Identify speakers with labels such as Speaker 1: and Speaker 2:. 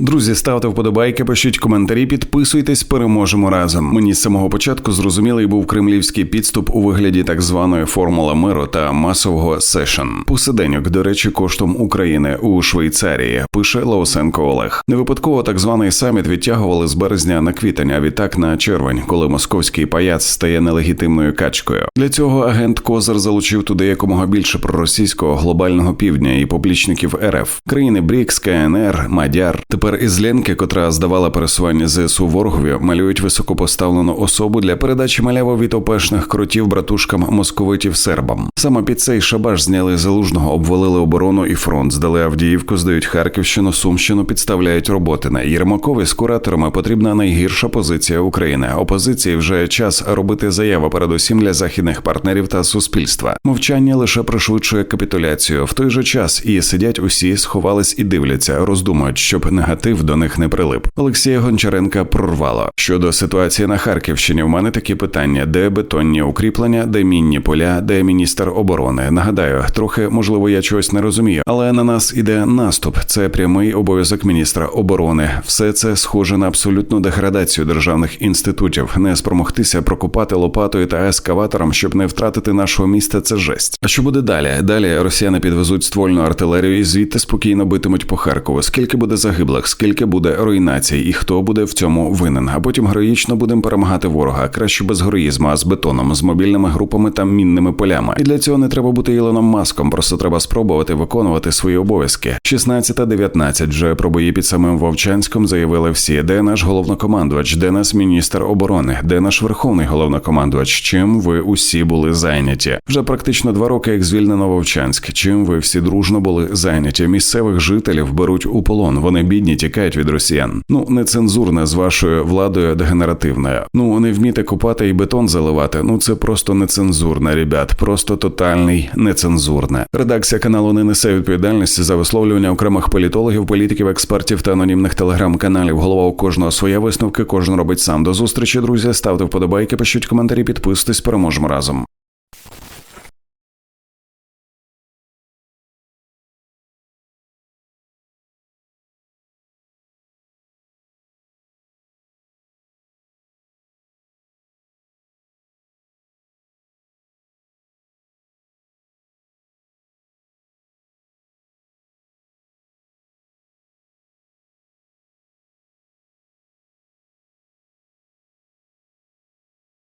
Speaker 1: Друзі, ставте вподобайки, пишіть коментарі, підписуйтесь, переможемо разом. Мені з самого початку зрозумілий був кремлівський підступ у вигляді так званої формули миру та масового сешн. Посиденьок, до речі, коштом України у Швейцарії. Пише Лаусенко Олег. Не випадково так званий саміт відтягували з березня на квітень, а відтак на червень, коли московський паяц стає нелегітимною качкою. Для цього агент Козир залучив туди якомога більше проросійського глобального півдня і поплічників РФ, країни Брікс, КНР, Мадяр. Тепер із Ленки, котра здавала пересування ЗСУ ворогові, малюють високопоставлену особу для передачі маляво від опешних кротів братушкам московитів сербам. Саме під цей шабаш зняли залужного, обвалили оборону і фронт, здали Авдіївку, здають Харківщину, Сумщину, підставляють Роботина. Єрмакові з кураторами потрібна найгірша позиція України. Опозиції вже час робити заяви, передусім для західних партнерів та суспільства. Мовчання лише пришвидшує капітуляцію. В той же час і сидять усі, сховались і дивляться, роздумують, щоб негатив до них не прилип. Олексія Гончаренка прорвало. Щодо ситуації на Харківщині, в мене такі питання: де бетонні укріплення, де мінні поля, де міністр оборони. Нагадаю, трохи можливо я чогось не розумію, але на нас іде наступ. Це прямий обов'язок міністра оборони. Все це схоже на абсолютну деградацію державних інститутів. Не спромогтися прокопати лопатою та ескаватором, щоб не втратити нашого міста. Це жесть. А що буде далі? Далі росіяни підвезуть ствольну артилерію і звідти спокійно битимуть по Харкову. Скільки буде загиблих, скільки буде руйнацій, і хто буде в цьому винен? А потім героїчно будемо перемагати ворога. Краще без героїзму, а з бетоном, з мобільними групами та мінними полями. І для цього не треба бути Ілоном Маском. Просто треба спробувати виконувати свої обов'язки. 16-19 вже про бої під самим Вовчанськом заявили всі, де наш головнокомандувач, де наш міністр оборони, де наш верховний головнокомандувач. Чим ви усі були зайняті? Вже практично два роки, як звільнено Вовчанськ. Чим ви всі дружно були зайняті? Місцевих жителів беруть у полон. Вони бідні тікають від росіян. Ну нецензурне з вашою владою дегенеративною. Ну не вміти купати і бетон заливати. Ну це просто нецензурне, ребят. Просто тотальний нецензурне. Редакція каналу не несе відповідальності за висловлювання окремих політологів, політиків, експертів та анонімних телеграм-каналів. Голова у кожного своя висновки, кожен робить сам. До зустрічі, друзі. Ставте вподобайки, пишіть коментарі, підписуйтесь, переможемо разом.